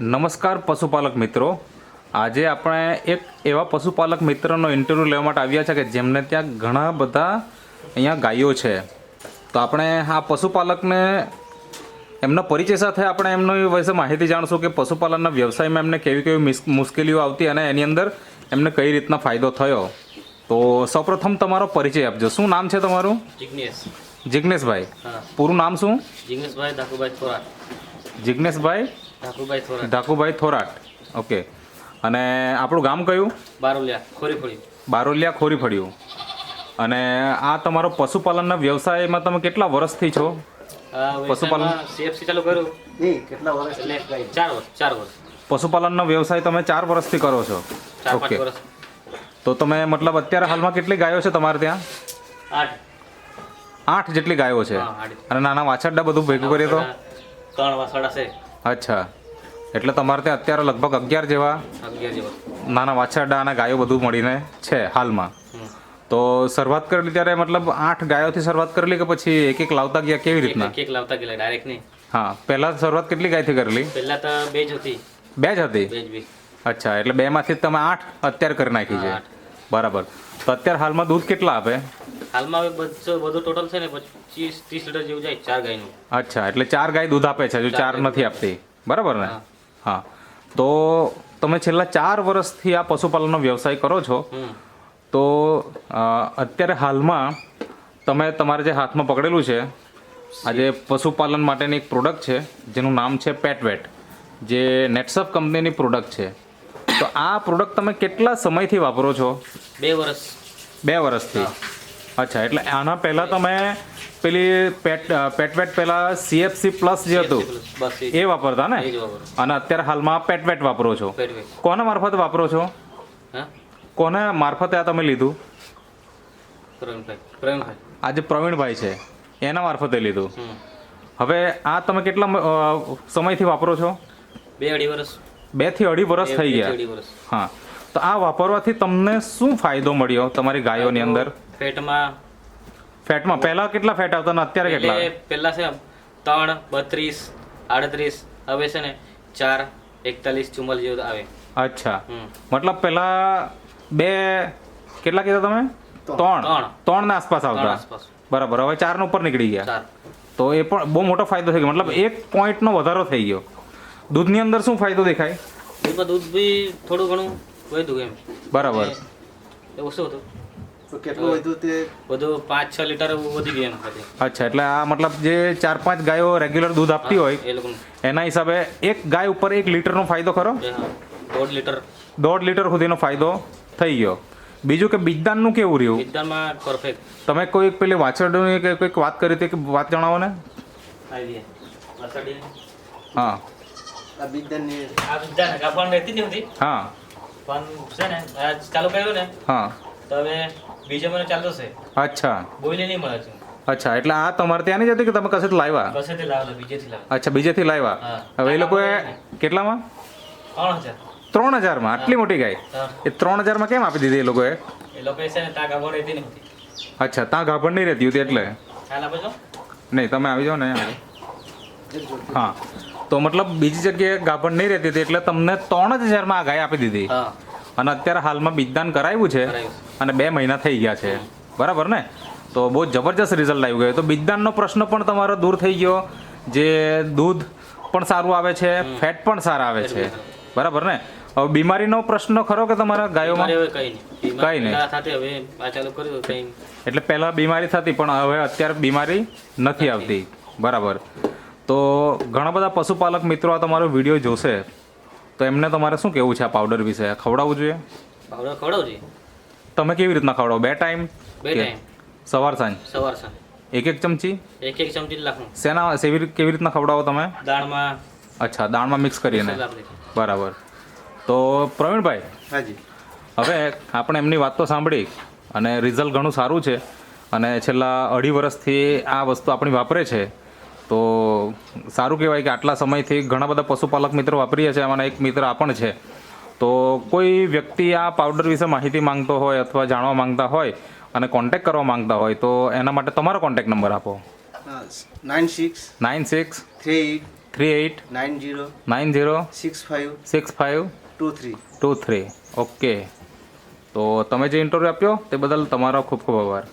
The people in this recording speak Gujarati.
નમસ્કાર પશુપાલક મિત્રો. આજે આપણે એક એવા પશુપાલક મિત્રનો ઇન્ટરવ્યૂ લેવા માટે આવ્યા છે કે જેમને ત્યાં ઘણા બધા અહીંયા ગાયો છે. તો આપણે આ પશુપાલકને એમના પરિચય સાથે આપણે એમનો વિશે માહિતી જાણશું કે પશુપાલનના વ્યવસાયમાં એમને કેવી કેવી મુશ્કેલીઓ આવતી અને એની અંદર એમને કઈ રીતના ફાયદો થયો. તો સૌપ્રથમ તમારો પરિચય આપજો. શું નામ છે તમારું? જિગ્નેશ. જિગ્નેશભાઈ. પૂરું નામ શું? જિગ્નેશભાઈ થોરાટ જિગ્નેશભાઈ ધાકુભાઈ થોરાટ. ધાકુભાઈ થોરાટ. ઓકે. અને આપણું ગામ કયું? બારોલિયા ખોરી ફળી બારોલિયા ખોરીફળિયું. અને આ તમારો પશુપાલનના વ્યવસાયમાં તમે કેટલા વર્ષથી છો? પશુપાલન? સીએફસી ચાલુ કર્યું. એટલે ચાર વર્ષ ચાર વર્ષ. પશુપાલનનો વ્યવસાય તમે ચાર વર્ષથી કરો છો? ઓકે. તો તમે મતલબ અત્યારે હાલમાં કેટલી ગાયો છે તમારે ત્યાં? આઠ. આઠ જેટલી ગાયો છે? અને નાના વાછરડા બધું ભેગું કરીએ તો? ત્રણ વાછરડા છે. અચ્છા. એટલે તમારે ત્યાં અત્યારે લગભગ અગિયાર જેવા નાના વાછરડા અને ગાયો બધું મળીને છે હાલમાં. તો શરૂઆત કરેલી ત્યારે મતલબ આઠ ગાયોથી શરૂઆત કરેલી કે પછી એક એક લાવતા ગયા કેવી રીતના? એક લાવતા ગયા ડાયરેક્ટ નહીં. હા પહેલા શરૂઆત કેટલી ગાયથી કરેલી? પહેલા તો બે જ હતી. બે જ હતી? અચ્છા એટલે બેમાંથી તમે આઠ અત્યારે કરી નાખી છે. બરાબર. તો અત્યારે હાલમાં દૂધ કેટલા આપે? હાલમાં હવે બધું બધું ટોટલ છે ને પચીસ ત્રીસ લીટર જેવું જાય ચાર ગાયનું. અચ્છા એટલે ચાર ગાય દૂધ આપે છે હજુ ચાર નથી આપતી. બરાબર ને? હા. તો તમે છેલ્લા ચાર વર્ષથી આ પશુપાલનનો વ્યવસાય કરો છો. તો અત્યારે હાલમાં તમે તમારે જે હાથમાં પકડેલું છે આજે પશુપાલન માટેની એક પ્રોડક્ટ છે જેનું નામ છે પેટવેટ જે નેટસફ કંપનીની પ્રોડક્ટ છે. તો આ પ્રોડક્ટ તમે કેટલા સમયથી વાપરો છો? બે વર્ષ. બે વર્ષથી. અચ્છા એટલે આના પહેલાં તમે પેલી પેટ પેટવેટ પહેલાં સીએફસી પ્લસ જે હતું એ વાપરતા ને? અને અત્યારે હાલમાં પેટવેટ વાપરો છો. કોના મારફતે વાપરો છો? કોને મારફતે આ તમે લીધું? આ જે આજે પ્રવીણભાઈ છે. એના મારફતે લીધું. હવે આ તમે કેટલા સમયથી વાપરો છો? બે અઢી વર્ષ બેથી અઢી વર્ષ થઈ ગયા. હા. તો આ વાપરવાથી તમને શું ફાયદો મળ્યો તમારી ગાયોની અંદર? પેટમાં ફેટમાં? પહેલા કેટલા ફેટ આવતા ને અત્યારે કેટલા? એટલે પહેલા છે ત્રણ બત્રીસ આડત્રીસ હવે છે ને ચાર એકતાલીસ ચુમ્માલીસ જેવું આવે. અચ્છા. મતલબ પહેલા બે કેટલા કીધા તમે? ત્રણ. ત્રણ. ના આસપાસ આવતા. આસપાસ. બરાબર. હવે ચાર ઉપર નીકળી ગયા. ચાર. તો એ પણ બહુ મોટો ફાયદો થઈ ગયો. મતલબ એક પોઈન્ટનો વધારો થઈ ગયો. દૂધની અંદર શું ફાયદો દેખાય? દૂધમાં દૂધ બી થોડું ઘણું વધ્યું એમ. બરાબર. એ ઓછું હતું? તો કેટલું વધુ તે? બધું પાંચ છ લીટર વધી ગયું એમ અચ્છા એટલે આ મતલબ જે ચાર પાંચ ગાયો રેગ્યુલર દૂધ આપતી હોય એના હિસાબે એક ગાય ઉપર એક લીટરનો ફાયદો ખરો? દોઢ લીટર. દોઢ લીટર સુધીનો ફાયદો થઈ ગયો. બીજું કે બીજદાનનું કેવું રહ્યું? પરફેક્ટ તમે કોઈ પેલી વાછરડની કે કોઈક વાત કરી હતી કે વાત જણાવો ને? હા. આ બીજદાનની આ રહેતી હા. પણ છે ને ચાલુ કર્યું ને હા. તો હવે બીજો મને ચાલતો છે. અચ્છા. બોઈલે નહીં મળે છે. અચ્છા એટલે આ તમારે ત્યાં જ હતી કે તમે કશેથી લાવ્યા? કસેથી લાવેલા બીજેથી લાવ્યા અચ્છા બીજેથી લાવ્યા? હવે એ લોકોએ કેટલામાં? ત્રણ હજાર. ત્રણ હજારમાં? આટલી મોટી ગાય? એ ત્રણ હજારમાં કેમ આપી દીધી એ લોકોએ? એ લોકો છે ને ત્યાં ગાભણ રહેતી નથી અચ્છા ત્યાં ગાભણ નહીં રહેતી હતી એટલે? નહીં તમે આવી જાઓ ને હા. તો મતલબ બીજી જગ્યાએ ગાભણ નહીં રહેતી હતી એટલે તમને ત્રણ જ હજારમાં આ ગાય આપી દીધી? હા. અને અત્યારે હાલમાં બીજદાન કરાવ્યું છે અને બે મહિના થઈ ગયા છે. બરાબર ને? તો બહુ જબરજસ્ત રિઝલ્ટ આવી ગયો. તો બીજદાનનો પ્રશ્ન પણ તમારો દૂર થઈ ગયો. જે દૂધ પણ સારું આવે છે ફેટ પણ સારા આવે છે. બરાબર ને? હવે બીમારીનો પ્રશ્ન ખરો કે તમારા ગાયોમાં? કઈ નહીં. એટલે પહેલાં બીમારી થતી પણ હવે અત્યારે બીમારી નથી. આવતી. બરાબર. તો ઘણા બધા પશુપાલક મિત્રો આ તમારો વીડિયો જોશે. તો એમને તમારે શું કહેવું છે આ પાવડર વિશે? ખવડાવવું જોઈએ? પાવડર ખવડાવજે તમે કેવી રીતના ખવડાવો? બે ટાઈમ બે ટાઈમ સવાર સાંજ? સવાર સાંજ. એક એક ચમચી? એક એક ચમચી લાખું. શેના સેવી કેવી રીતના ખવડાવો તમે? દાળમાં અચ્છા દાળમાં મિક્સ કરીને બરાબર. તો પ્રવીણભાઈ હાજી. હવે આપણે એમની વાત તો સાંભળી અને રિઝલ્ટ ઘણું સારું છે અને છેલ્લા અઢી વર્ષથી આ વસ્તુ આપણી વાપરે છે. તો સારું કહેવાય કે આટલા સમયથી ઘણા બધા પશુપાલક મિત્રો વાપરીએ છીએ એમાંના એક મિત્ર આ પણ છે તો કોઈ વ્યક્તિ આ પાવડર વિશે માહિતી માંગતો હોય અથવા જાણવા માંગતા હોય અને કોન્ટેક કરવા માંગતા હોય તો એના માટે તમારો કોન્ટેક નંબર આપો nine six nine six three eight three eight nine zero nine zero six five six five two three two three okay તો તમે જે ઇન્ટરવ્યૂ આપ્યો તે બદલ તમારો ખૂબ ખૂબ આભાર